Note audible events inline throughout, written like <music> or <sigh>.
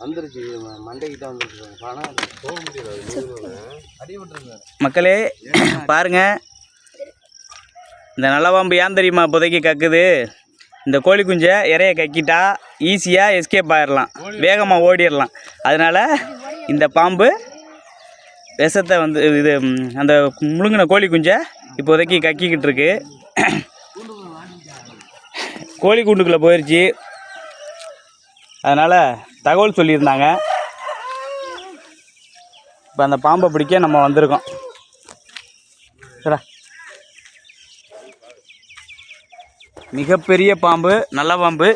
வந்துருச்சு. வந்துருச்சு. போக அடிபட்டுருங்க மக்களே பாருங்க. இந்த நலவாம்பு ஏன் தெரியுமா? இப்போதைக்கு கக்குது. இந்த கோழி குஞ்சை இறைய கக்கிட்டா ஈஸியாக எஸ்கேப் ஆயிடலாம் வேகமாக ஓடிடலாம் அதனால் இந்த பாம்பு விஷத்தை வந்து இது அந்த முழுங்கின கோழி குஞ்சை இப்போதைக்கு கக்கிக்கிட்டு இருக்கு. கோழி கூண்டுக்குள்ளே போயிடுச்சு அதனால் தகவல் சொல்லியிருந்தாங்க. இப்போ அந்த பாம்பை பிடிக்க நம்ம வந்திருக்கோம். சரிடா. மிகப்பெரிய பாம்பு நல்ல பாம்பு.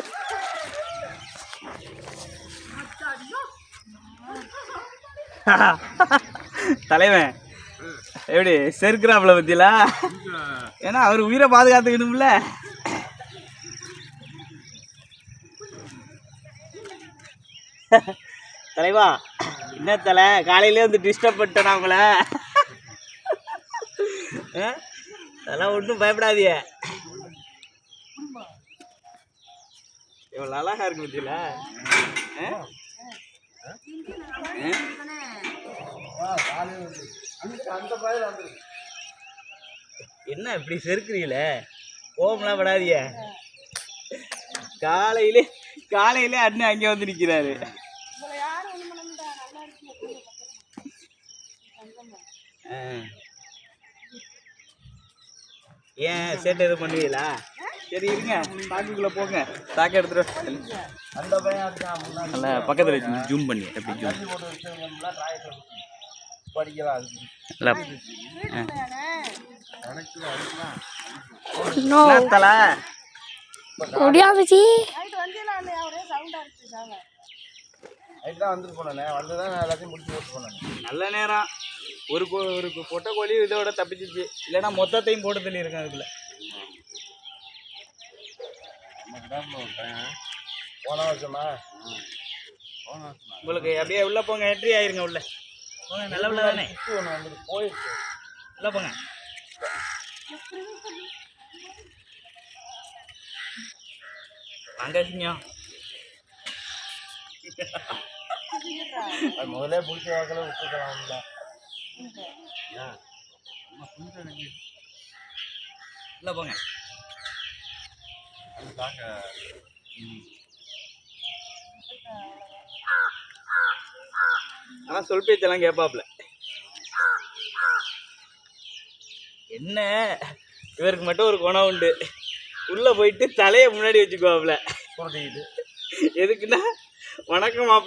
<laughs> தலைவன் எப்படி செருக்குறாப்புல பத்தியில? ஏன்னா அவர் உயிரை பாதுகாத்துக்கணும்ல. தலைவா என்ன தலை? காலையிலே வந்து டிஸ்டர்ப் பண்ணிட்டேன் அவங்கள உங்களை அதெல்லாம் ஒன்றும் பயப்படாதிய இவ்வளோ அழகா இருக்கு பத்தியில என்ன இப்படி செருக்குறீங்களே? கோவம்லாம் விடாதீங்க காலையிலே காலையிலே அண்ணன் அங்கே வந்து நிற்கிறாரு ஏன் சேட்டை எதுவும் பண்ணுவீங்களா? சரி இருங்க. சாக்குக்குள்ளே போங்க. சாக்கை எடுத்துட்டு. அந்த பையன் நல்லா பக்கத்தில் ஜூம் பண்ணி. எப்படி ஜூம் படிக்கலாம் வந்துட்டு போனேண்ணே வந்து தான்? எல்லாத்தையும் முடிச்சு போட்டு போனேன். நல்ல நேரம். ஒரு கோ ஒரு பொட்டை கோழி இதோட தப்பிச்சிச்சு. இல்லைன்னா மொத்தத்தையும் போட்டு தள்ளியிருக்கேன் அதுக்குள்ள. போன வருஷமா? உங்களுக்கு அப்படியே உள்ள போங்க என்ட்ரி ஆயிருங்க உள்ள. போங்க நல்ல உள்ள தானே? போயிடுச்சு. உள்ள போங்க. வாங்க சிங்கம். முதல்ல பிடிச்ச வாக்கில் விட்டுக்கலாம் உள்ள போங்க. ஆனா சொல் பேச்செல்லாம் கேட்பாப்ல என்ன? இவருக்கு மட்டும் ஒரு குணம் உண்டு. உள்ள போயிட்டு தலையை முன்னாடி வச்சுக்குவாப்ல எதுக்குன்னா வணக்கம் மாப்பிள்ள.